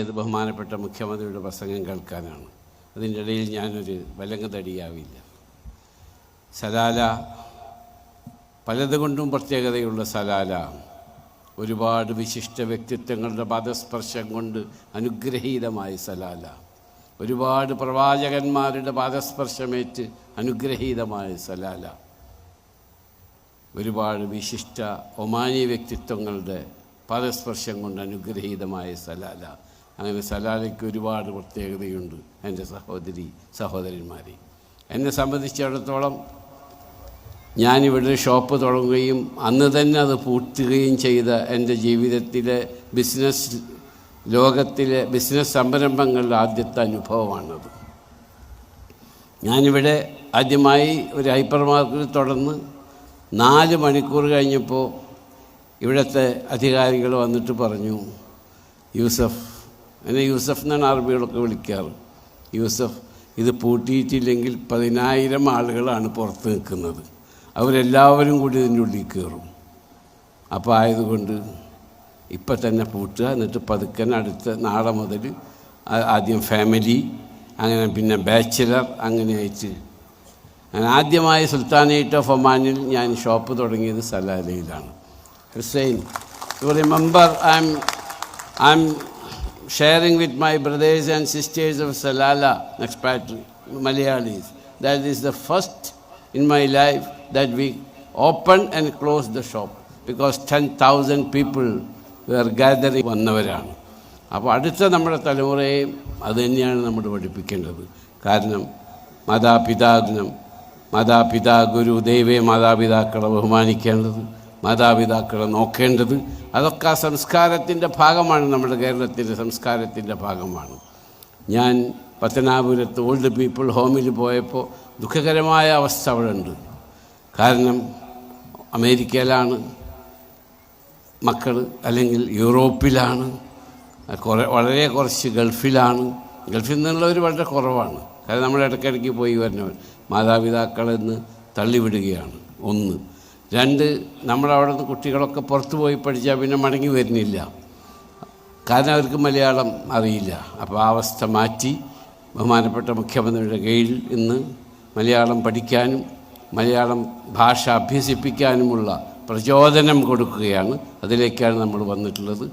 ഏത് ബഹുമാനപ്പെട്ട മുഖ്യമന്ത്രിയുടെ പ്രസംഗം കേൾക്കാനാണ്. അതിന്റെ ഇടയിൽ ഞാനൊരു വലങ്ങതടിയാവില്ല സലാല പലതുകൊണ്ടും പ്രത്യേകതയുള്ള സലാല ഒരുപാട് വിശിഷ്ട വ്യക്തിത്വങ്ങളുടെ പാദസ്പർശം കൊണ്ട് അനുഗ്രഹീതമായ സലാല ഒരുപാട് പ്രവാചകന്മാരുടെ പാദസ്പർശമേറ്റ് അനുഗ്രഹീതമായ സലാല ഒരുപാട് വിശിഷ്ട ഒമാനി വ്യക്തിത്വങ്ങളുടെ പാദസ്പർശം കൊണ്ട് അനുഗ്രഹീതമായ സലാല. അങ്ങനെ സലാലയ്ക്ക് ഒരുപാട് പ്രത്യേകതയുണ്ട് എന്റെ സഹോദരി സഹോദരന്മാരെ. എന്നെ സംബന്ധിച്ചിടത്തോളം ഞാനിവിടെ ഷോപ്പ് തുടങ്ങുകയും അന്ന് തന്നെ അത് പൂട്ടുകയും ചെയ്ത എന്റെ ജീവിതത്തിലെ ബിസിനസ് ലോകത്തിലെ ബിസിനസ് സംരംഭങ്ങളുടെ ആദ്യത്തെ അനുഭവമാണത്. ഞാനിവിടെ ആദ്യമായി ഒരു ഹൈപ്പർ മാർക്കറ്റ് തുടർന്ന് നാല് മണിക്കൂർ കഴിഞ്ഞപ്പോൾ ഇവിടുത്തെ അധികാരികൾ വന്നിട്ട് പറഞ്ഞു യൂസഫ് എന്നെ യൂസഫ് എന്നാണ് അറബികളൊക്കെ വിളിക്കാറ്. യൂസഫ് ഇത് പൂട്ടിയിട്ടില്ലെങ്കിൽ പതിനായിരം ആളുകളാണ് പുറത്ത് നിൽക്കുന്നത്. അവരെല്ലാവരും കൂടി ഇതിന്റെ ഉള്ളിൽ കയറും. അപ്പോൾ ആയതുകൊണ്ട് ഇപ്പം തന്നെ പൂട്ടുക എന്നിട്ട് പതുക്കൻ അടുത്ത നാളെ മുതൽ ആദ്യം ഫാമിലി അങ്ങനെ പിന്നെ ബാച്ചിലർ അങ്ങനെ ആയിട്ട്. അങ്ങനെ ആദ്യമായി സുൽത്താനേറ്റ് ഓഫ് ഒമാനിൽ ഞാൻ ഷോപ്പ് തുടങ്ങിയത് സലാലയിലാണ്. Hussain you remember I'm I'm sharing with my brothers and sisters of Salalah expatriate Malayalees that is the first in my life that we opened and closed the shop because 10,000 people were gathering വന്നവരാണ് അപ്പോൾ അടുത്ത നമ്മുടെ തലമുറയെയും അത് തന്നെയാണ് നമ്മൾ പഠിപ്പിക്കേണ്ടത് കാരണം മാതാപിതാദിനം മാതാപിതാ ഗുരു ദൈവേ മാതാപിതാക്കളെ ബഹുമാനിക്കേണ്ടത് മാതാപിതാക്കളെ നോക്കേണ്ടത് അതൊക്കെ ആ സംസ്കാരത്തിന്റെ ഭാഗമാണ് നമ്മുടെ കേരളത്തിന്റെ സംസ്കാരത്തിന്റെ ഭാഗമാണ്. ഞാൻ പത്തനാപുരത്ത് ഓൾഡ് പീപ്പിൾ ഹോമിൽ പോയപ്പോൾ ദുഃഖകരമായ അവസ്ഥ അവിടെ ഉണ്ട് കാരണം അമേരിക്കയിലാണ് മക്കൾ അല്ലെങ്കിൽ യൂറോപ്പിലാണ് കുറേ വളരെ കുറച്ച് ഗൾഫിലാണ്. ഗൾഫിൽ നിന്നുള്ളവർ വളരെ കുറവാണ്. കാരണം നമ്മൾ ഇടയ്ക്കിടയ്ക്ക് പോയി വരുന്നവർ മാതാപിതാക്കളെന്ന് തള്ളിവിടുകയാണ്. ഒന്ന്. രണ്ട് നമ്മളവിടെ നിന്ന് കുട്ടികളൊക്കെ പുറത്തു പോയി പഠിച്ചാൽ പിന്നെ മടങ്ങി വരുന്നില്ല. കാരണം അവർക്ക് മലയാളം അറിയില്ല. അപ്പോൾ ആ അവസ്ഥ മാറ്റി ബഹുമാനപ്പെട്ട മുഖ്യമന്ത്രിയുടെ കീഴിൽ ഇന്ന് മലയാളം പഠിക്കാനും മലയാളം ഭാഷ അഭ്യസിപ്പിക്കാനുമുള്ള പ്രചോദനം കൊടുക്കുകയാണ്. അതിലേക്കാണ് നമ്മൾ വന്നിട്ടുള്ളത്.